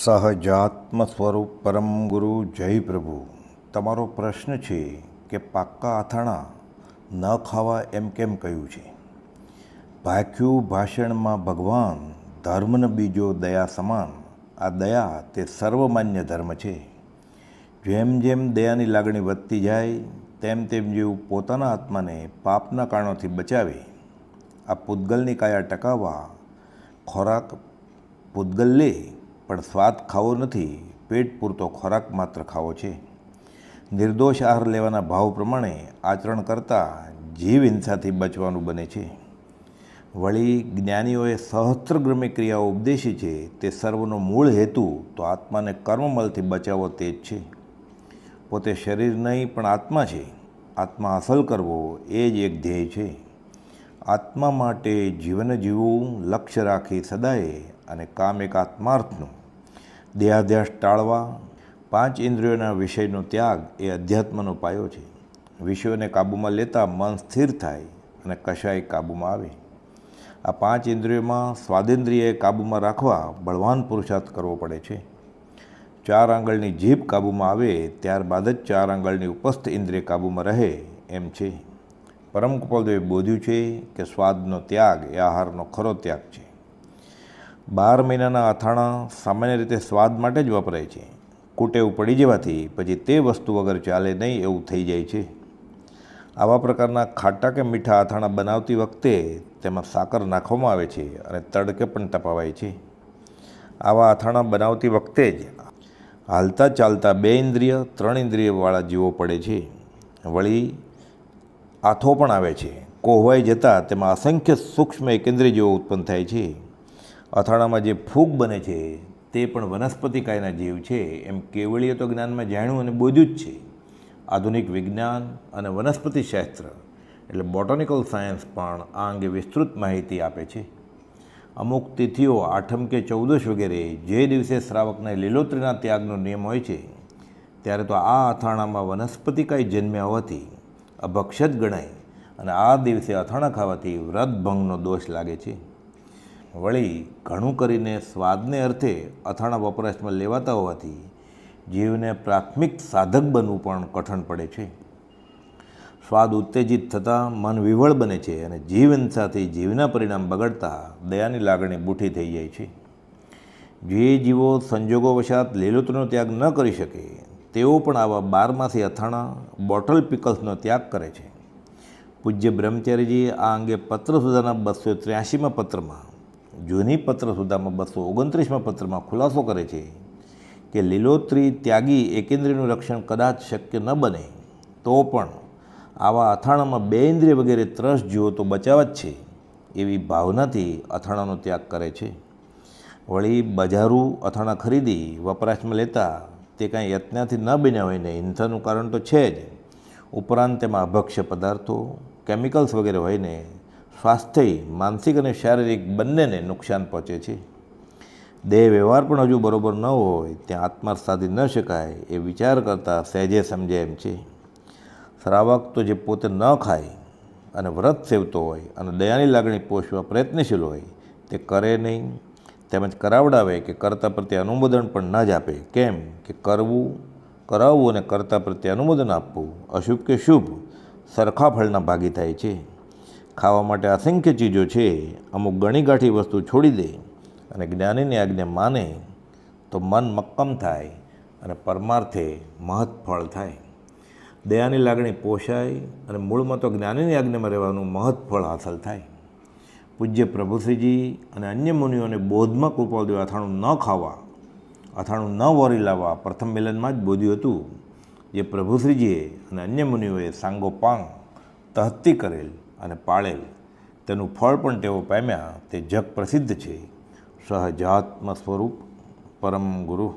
સહજાત્મ સ્વરૂપ પરમ ગુરુ જય પ્રભુ. તમારો પ્રશ્ન છે કે પાક્કા અથાણા ન ખાવા એમ કેમ કહ્યું છે? ભાખ્યું ભાષણમાં ભગવાન, ધર્મન બીજો દયા સમાન. આ દયા તે સર્વમાન્ય ધર્મ છે. જેમ જેમ દયાની લાગણી વધતી જાય, તેમ તેમ જેવું પોતાના આત્માને પાપના કારણોથી બચાવે. આ પૂતગલની કાયા ટકાવવા ખોરાક પૂતગલ લે પણ સ્વાદ ખાવો નથી, પેટ પૂરતો ખોરાક માત્ર ખાવો છે. નિર્દોષ આહાર લેવાના ભાવ પ્રમાણે આચરણ કરતાં જીવ હિંસાથી બચવાનું બને છે. વળી જ્ઞાનીઓએ સહસ્ત્રગ્રમી ક્રિયાઓ ઉપદેશી છે, તે સર્વનો મૂળ હેતુ તો આત્માને કર્મમલથી બચાવવો તે જ છે. પોતે શરીર નહીં, પણ આત્મા છે. આત્મા હાંસલ કરવો એ જ એક ધ્યેય છે. આત્મા માટે જીવન જીવવું, લક્ષ્ય રાખી સદાય અને કામ એક આત્માર્થનું દેહાધ્યાસ ટાળવા, પાંચ ઇન્દ્રિયોના વિષયનો ત્યાગ એ અધ્યાત્મનો પાયો છે. વિષયોને કાબૂમાં લેતા મન સ્થિર થાય અને કશાય કાબૂમાં આવે. આ પાંચ ઇન્દ્રિયોમાં સ્વાદેન્દ્રિય કાબૂમાં રાખવા બળવાન પુરુષાર્થ કરવો પડે છે. ચાર આંગળની જીભ કાબૂમાં આવે ત્યારબાદ જ ચાર આંગળની ઉપસ્થ ઇન્દ્રિય કાબૂમાં રહે એમ છે. પરમ કૃપાલદેવે બોધ્યું છે કે સ્વાદનો ત્યાગ એ આહારનો ખરો ત્યાગ છે. બાર મહિનાના અથાણાં સામાન્ય રીતે સ્વાદ માટે જ વપરાય છે. કુટેવ પડી જવાથી પછી તે વસ્તુ વગર ચાલે નહીં એવું થઈ જાય છે. આવા પ્રકારના ખાટા કે મીઠા અથાણાં બનાવતી વખતે તેમાં સાકર નાખવામાં આવે છે અને તડકે પણ તપાવાય છે. આવા અથાણાં બનાવતી વખતે જ હાલતા ચાલતા બે ઇન્દ્રિય, ત્રણ ઇન્દ્રિયવાળા જીવો પડે છે. વળી આથો પણ આવે છે. કોહવાઈ જતાં તેમાં અસંખ્ય સૂક્ષ્મ એકેન્દ્રિય જેવો ઉત્પન્ન થાય છે. અથાણામાં જે ફૂગ બને છે, તે પણ વનસ્પતિ કાયના જીવ છે. એમ કેવળીય તો જ્ઞાનમાં જાણ્યું અને બોધ્યું જ છે. આધુનિક વિજ્ઞાન અને વનસ્પતિ શાસ્ત્ર એટલે બોટનિકલ સાયન્સ પણ આ અંગે વિસ્તૃત માહિતી આપે છે. અમુક તિથિઓ આઠમ કે ચૌદશ વગેરે જે દિવસે શ્રાવકને લીલોત્રીના ત્યાગનો નિયમ હોય છે, ત્યારે તો આ અથાણામાં વનસ્પતિકાય જન્મ્યા હોવાથી અભક્ષત ગણાય અને આ દિવસે અથાણા ખાવાથી વ્રતભંગનો દોષ લાગે છે. વળી ઘણું કરીને સ્વાદને અર્થે અથાણા વપરાશમાં લેવાતા હોવાથી જીવને પ્રાથમિક સાધક બનવું પણ કઠણ પડે છે. સ્વાદ ઉત્તેજિત થતાં મન વિવળ બને છે અને જીવન સાથે જીવના પરિણામ બગડતા દયાની લાગણી બૂઠી થઈ જાય છે. જે જીવો સંજોગો વશાત લીલોતરીનો ત્યાગ ન કરી શકે, તેઓ પણ આવા બારમાસી અથાણા બોટલ પિકલ્સનો ત્યાગ કરે છે. પૂજ્ય બ્રહ્મચારીજી આ અંગે પત્ર સુધાના બસો ત્ર્યાસીમાં પત્રમાં જૂની પત્ર સુધામાં બસો ઓગણત્રીસમાં પત્રમાં ખુલાસો કરે છે કે લીલોતરી ત્યાગી એકેન્દ્રિયનું રક્ષણ કદાચ શક્ય ન બને, તો પણ આવા અથાણામાં બે ઇન્દ્રિય વગેરે ત્રસ જીવો તો બચાવ જ છે, એવી ભાવનાથી અથાણાનો ત્યાગ કરે છે. વળી બજારું અથાણા ખરીદી, વપરાશમાં લેતા તે કાંઈ યત્નાથી ન બન્યા હોય ને હિંસાનું કારણ તો છે જ. ઉપરાંત તેમાં અભક્ષ્ય પદાર્થો કેમિકલ્સ વગેરે હોય ને સ્વાસ્થ્ય, માનસિક અને શારીરિક બંનેને નુકસાન પહોંચે છે. દેહ વ્યવહાર પણ હજુ બરોબર ન હોય, ત્યાં આત્મા સાધી ન શકાય એ વિચાર કરતાં સહેજે સમજે એમ છે. શ્રાવક તો જે પોતે ન ખાય અને વ્રત સેવતો હોય અને દયાની લાગણી પોષવા પ્રયત્નશીલ હોય, તે કરે નહીં. તેમજ કરાવડાવે કે કરતા પ્રત્યે અનુમોદન પણ ન જ આપે. કેમ કે કરવું, કરાવવું અને કરતા પ્રત્યે અનુમોદન આપવું અશુભ કે શુભ સરખા ફળના ભાગી થાય છે. ખાવા માટે અસંખ્ય ચીજો છે. અમુક ગણી ગાંઠી વસ્તુ છોડી દે અને જ્ઞાનીની આજ્ઞા માને તો મન મક્કમ થાય અને પરમાર્થે મહત્ફળ થાય. દયાની લાગણી પોષાય અને મૂળમાં તો જ્ઞાનીની આજ્ઞામાં રહેવાનું મહત્ફળ હાંસલ થાય. પૂજ્ય પ્રભુશ્રીજી અને અન્ય મુનિઓને બોધમાં કૃપાદેવ અથાણું ન ખાવા, અથાણું ન વરી લાવવા પ્રથમ મિલનમાં જ બોધ્યું હતું. જે પ્રભુશ્રીજીએ અને અન્ય મુનિઓએ સાંગોપાંગ તહત્તી કરેલ અને પાળેલ. તેનું ફળ પણ તેઓ પામ્યા. તે જગ પ્રસિદ્ધ છે. સહજાત્મ સ્વરૂપ પરમ ગુરુ